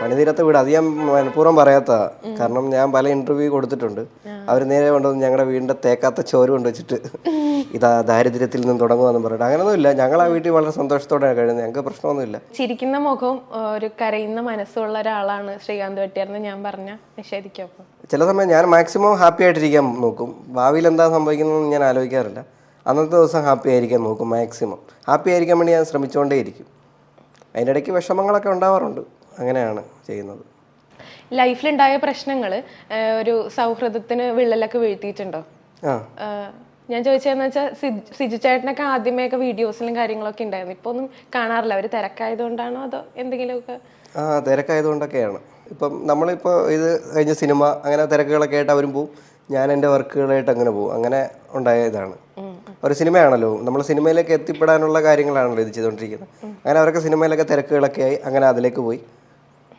പണിതീരത്തെ വീട്. അത് ഞാൻ മനഃപൂർവം പറയാത്ത. കാരണം ഞാൻ പല ഇന്റർവ്യൂ കൊടുത്തിട്ടുണ്ട്. അവർ നേരെ കൊണ്ടുവന്ന് ഞങ്ങളുടെ വീടിന്റെ തേക്കാത്ത ചോര കൊണ്ടുവച്ചിട്ട് ഇതാ ദാരിദ്ര്യത്തിൽ നിന്ന് തുടങ്ങുമെന്ന് പറഞ്ഞിട്ട്. അങ്ങനെയൊന്നുമില്ല ഞങ്ങൾ ആ വീട്ടിൽ വളരെ സന്തോഷത്തോടെയാണ് കഴിയുന്നത്. ഞങ്ങൾക്ക് പ്രശ്നമൊന്നുമില്ല. ചിരിക്കുന്ന മുഖവും ഒരു കരയുന്ന മനസ്സുള്ള ഒരാളാണ് ശ്രീകാന്ത് വെട്ടിയാർന്ന് ഞാൻ പറഞ്ഞ നിഷേധിക്കും ചില സമയം ഞാൻ മാക്സിമം ഹാപ്പി ആയിട്ടിരിക്കാൻ നോക്കും. ഭാവിയിൽ എന്താ സംഭവിക്കുന്നതെന്ന് ഞാൻ ആലോചിക്കാറില്ല. അന്നത്തെ ദിവസം ഹാപ്പി ആയിരിക്കാൻ നോക്കും മാക്സിമം ഹാപ്പി ആയിരിക്കാൻ വേണ്ടി ഞാൻ ശ്രമിച്ചുകൊണ്ടേയിരിക്കും അതിനിടയ്ക്ക് വിഷമങ്ങളൊക്കെ ഉണ്ടാവാറുണ്ട്. അങ്ങനെയാണ് ചെയ്യുന്നത്. ലൈഫിലുണ്ടായ പ്രശ്നങ്ങൾ ഒരു സൗഹൃദത്തിന് വിള്ളലൊക്കെ വീഴ്ത്തിയിട്ടുണ്ടോ? ഞാൻ ചോദിച്ചതെന്ന് വെച്ചാൽ സിജു ചേട്ടനൊക്കെ ആദ്യമേയൊക്കെ വീഡിയോസിലും കാര്യങ്ങളൊക്കെ ഉണ്ടായിരുന്നു. ഇപ്പൊ ഒന്നും കാണാറില്ല. അവർ തിരക്കായതുകൊണ്ടാണോ അതോ എന്തെങ്കിലുമൊക്കെ? ആ തിരക്കായതുകൊണ്ടൊക്കെയാണ്. ഇപ്പം നമ്മളിപ്പോൾ ഇത് കഴിഞ്ഞ സിനിമ അങ്ങനെ തിരക്കുകളൊക്കെ ആയിട്ട് അവരും പോവും. ഞാൻ എന്റെ വർക്കുകളായിട്ട് അങ്ങനെ പോകും അങ്ങനെ ഉണ്ടായ ഇതാണ്. ഒരു സിനിമയാണല്ലോ. നമ്മൾ സിനിമയിലേക്ക് എത്തിപ്പെടാനുള്ള കാര്യങ്ങളാണല്ലോ ഇത് ചെയ്തുകൊണ്ടിരിക്കുന്നത്. അങ്ങനെ അവരൊക്കെ സിനിമയിലൊക്കെ തിരക്കുകളൊക്കെ ആയി അങ്ങനെ അതിലേക്ക് പോയി.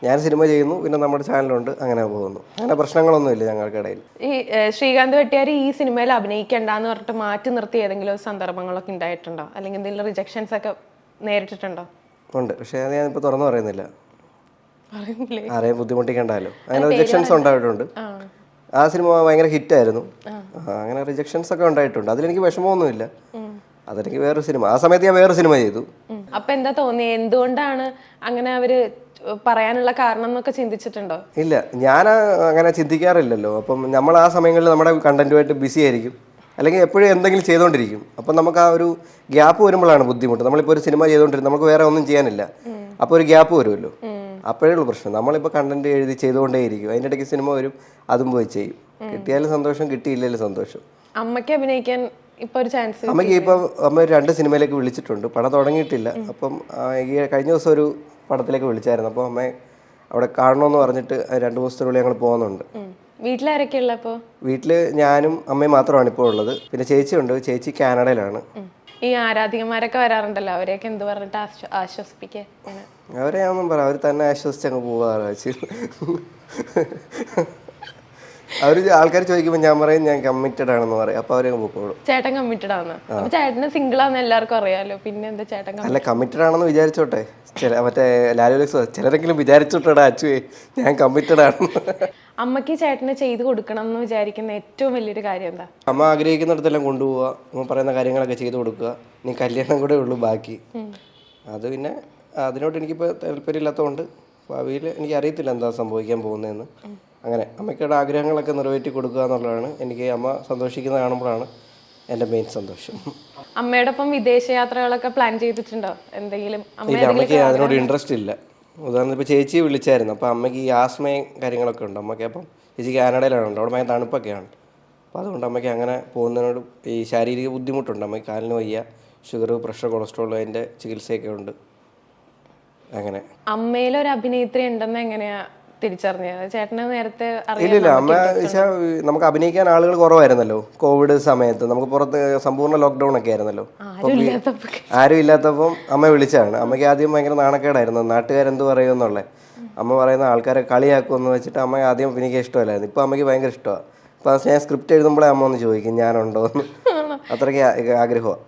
ഞാൻ സിനിമ ചെയ്യുന്നു പിന്നെ നമ്മുടെ ചാനലുണ്ട് അങ്ങനെ പോകുന്നു. അങ്ങനെ പ്രശ്നങ്ങളൊന്നുമില്ല ഞങ്ങൾക്കിടയിൽ. ഈ ശ്രീകാന്ത് വെട്ടിയാർ ഈ സിനിമയിൽ അഭിനയിക്കണ്ടെന്ന് പറഞ്ഞിട്ട് മാറ്റി നിർത്തി ഏതെങ്കിലും സന്ദർഭങ്ങളൊക്കെ ഉണ്ടായിട്ടുണ്ടോ? അല്ലെങ്കിൽ എന്തെങ്കിലും റിജക്ഷൻസ് ഒക്കെ നേരിട്ടിട്ടുണ്ടോ? ഉണ്ട്. പക്ഷേ അത് ഞാനിപ്പോൾ തുറന്നു പറയുന്നില്ല. ആരെയും ബുദ്ധിമുട്ടിക്കണ്ടല്ലോ അങ്ങനെ റിജക്ഷൻസ് ഉണ്ടായിട്ടുണ്ട്. ആ. സിനിമ ഭയങ്കര ഹിറ്റായിരുന്നു. അങ്ങനെ റിജക്ഷൻസ് ഒക്കെ ഉണ്ടായിട്ടുണ്ട്. അതിലെനിക്ക് വിഷമമൊന്നുമില്ല. അതെനിക്ക് വേറൊരു സിനിമ. ആ സമയത്ത് ഞാൻ വേറൊരു സിനിമ ചെയ്തു. അപ്പൊ എന്താ തോന്നിയത് എന്തുകൊണ്ടാണ് അങ്ങനെ അവർ പറയാനുള്ള കാരണം എന്നൊക്കെ ചിന്തിച്ചിട്ടുണ്ടോ? ഇല്ല ഞാൻ അങ്ങനെ ചിന്തിക്കാറില്ലല്ലോ. അപ്പം നമ്മൾ ആ സമയങ്ങളിൽ നമ്മുടെ കണ്ടന്റുമായിട്ട് ബിസി ആയിരിക്കും. അല്ലെങ്കിൽ എപ്പോഴും എന്തെങ്കിലും ചെയ്തുകൊണ്ടിരിക്കും. അപ്പം നമുക്ക് ആ ഒരു ഗ്യാപ്പ് വരുമ്പോഴാണ് ബുദ്ധിമുട്ട്. നമ്മളിപ്പോൾ ഒരു സിനിമ ചെയ്തുകൊണ്ടിരിക്കും നമുക്ക് വേറെ ഒന്നും ചെയ്യാനില്ല. അപ്പോൾ ഒരു ഗ്യാപ്പ് വരുമല്ലോ. അപ്പോഴേ ഉള്ളൂ പ്രശ്നം. നമ്മളിപ്പോൾ കണ്ടന്റ് എഴുതി ചെയ്തുകൊണ്ടേയിരിക്കും. അതിന്റെ ഇടയ്ക്ക് സിനിമ വരും അതും പോയി ചെയ്യും. കിട്ടിയാലും സന്തോഷം കിട്ടിയില്ലെങ്കിലും സന്തോഷം. അമ്മയ്ക്ക് അഭിനയിക്കാൻ ചാൻസ് അമ്മയ്ക്ക് ഇപ്പം അമ്മ രണ്ട് സിനിമയിലേക്ക് വിളിച്ചിട്ടുണ്ട്. പടം തുടങ്ങിയിട്ടില്ല. അപ്പം ഈ കഴിഞ്ഞ ദിവസം ഒരു പടത്തിലേക്ക് വിളിച്ചായിരുന്നു. അപ്പോൾ അമ്മ അവിടെ കാണണമെന്ന് പറഞ്ഞിട്ട് രണ്ട് ദിവസത്തിനുള്ളിൽ ഞങ്ങൾ പോകുന്നുണ്ട് വീട്ടിലാരൊക്കെയുള്ള അപ്പോ? വീട്ടിൽ ഞാനും അമ്മയും മാത്രമാണ് ഇപ്പോൾ ഉള്ളത്. പിന്നെ ചേച്ചിയുണ്ട്. ചേച്ചി കാനഡയിലാണ്. ഈ ആരാധികമാരൊക്കെ വരാറുണ്ടല്ലോ? അവരെയൊക്കെ എന്ത് പറഞ്ഞിട്ട് ആശ്വസിപ്പിക്കേ? ആശ്വസിപ്പിക്കുക. അവരെ ഞാൻ പറ അവർ തന്നെ ആശ്വസിച്ച് അങ്ങ് പോവാറാ അവർ ആൾക്കാർ ചോദിക്കുമ്പോൾ ഞാൻ പറയും ഞാൻ കമ്മിറ്റഡ് ആണെന്ന് പറയും. അപ്പൊ അവരെ പോക്കോളും. ചേട്ടൻ കമ്മിറ്റഡ് ആണ്. അപ്പൊ ചേട്ടന് സിംഗിൾ ആണെന്ന് എല്ലാവർക്കും അറിയാലോ. പിന്നെ എന്താ ചേട്ടൻ അല്ല കമ്മിറ്റഡ് ആണെന്ന് വിചാരിച്ചോട്ടെ. ചില മറ്റേ ലാലുലക്സ് ചിലരെങ്കിലും വിചാരിച്ചോട്ടെടാ അച്ചുവേ ഞാൻ കമ്മിറ്റഡ് ആണ് അമ്മയ്ക്ക് ചേട്ടന് ചെയ്തു കൊടുക്കണം എന്ന് വിചാരിക്കുന്ന ഏറ്റവും വലിയൊരു കാര്യം എന്താ? അമ്മ ആഗ്രഹിക്കുന്നിടത്തെല്ലാം കൊണ്ടുപോവുക അമ്മ പറയുന്ന കാര്യങ്ങളൊക്കെ ചെയ്തു കൊടുക്കുക. നീ കല്യാണം കൂടെ ഉള്ളൂ ബാക്കി. അത് പിന്നെ അതിനോട് എനിക്കിപ്പോൾ താല്പര്യമില്ലാത്തതുകൊണ്ട് ഭാവിയിൽ എനിക്ക് അറിയത്തില്ല എന്താ സംഭവിക്കാൻ പോകുന്നതെന്ന്. അങ്ങനെ അമ്മയ്ക്കുടെ ആഗ്രഹങ്ങളൊക്കെ നിറവേറ്റി കൊടുക്കുക എന്നുള്ളതാണ്. എനിക്ക് അമ്മ സന്തോഷിക്കുന്നത് കാണുമ്പോഴാണ് എന്റെ മെയിൻ സന്തോഷം. അമ്മയുടെ ഒപ്പം വിദേശ യാത്രകളൊക്കെ പ്ലാൻ ചെയ്തിട്ടുണ്ടോ? എന്തെങ്കിലും ഇല്ല അമ്മയ്ക്ക് അതിനോട് ഇൻട്രസ്റ്റ് ഇല്ല. ഉദാഹരണം ഇപ്പോൾ ചേച്ചി വിളിച്ചായിരുന്നു. അപ്പോൾ അമ്മയ്ക്ക് ഈ ആസ്മയും കാര്യങ്ങളൊക്കെ ഉണ്ട്. അമ്മയ്ക്ക് അപ്പം ചേച്ചി കാനഡയിലാണ് ഉണ്ട് അവിടെ ഭയങ്കര തണുപ്പൊക്കെയാണ്. അപ്പോൾ അതുകൊണ്ട് അമ്മയ്ക്ക് അങ്ങനെ പോകുന്നതിനോട് ഈ ശാരീരിക ബുദ്ധിമുട്ടുണ്ട്. അമ്മയ്ക്ക് കാലിന് വയ്യ ഷുഗർ പ്രഷർ കൊളസ്ട്രോൾ അതിന്റെ ചികിത്സയൊക്കെ ഉണ്ട്. അങ്ങനെ. അമ്മയിലൊരു അഭിനേത്രി ഉണ്ടെന്ന് എങ്ങനെയാ തിരിച്ചറിഞ്ഞത് ചേട്ടന് നേരത്തെ അറിയാം ഇല്ലില്ല അമ്മ നമുക്ക് അഭിനയിക്കാൻ ആളുകൾ കുറവായിരുന്നല്ലോ. കോവിഡ് സമയത്ത് നമുക്ക് പുറത്ത് സമ്പൂർണ ലോക്ക്ഡൌൺ ഒക്കെ ആയിരുന്നല്ലോ. ആരും ഇല്ലാത്തപ്പോ അമ്മ വിളിച്ചാണ്. അമ്മയ്ക്ക് ആദ്യം ഭയങ്കര നാണക്കേടായിരുന്നു. നാട്ടുകാരെന്ത് പറയുമെന്നുള്ളത് അമ്മ പറയുന്ന ആൾക്കാരെ കളിയാക്കുമെന്ന് വെച്ചിട്ട് അമ്മ ആദ്യം എനിക്ക് ഇഷ്ടമല്ലായിരുന്നു. ഇപ്പം അമ്മയ്ക്ക് ഭയങ്കര ഇഷ്ടമാണ് ഇപ്പം ഞാൻ സ്ക്രിപ്റ്റ് എഴുതുമ്പോഴേ അമ്മ ഒന്ന് ചോദിക്കും ഞാനുണ്ടോ? എന്ന്. അത്രയ്ക്ക് ആഗ്രഹമാണ്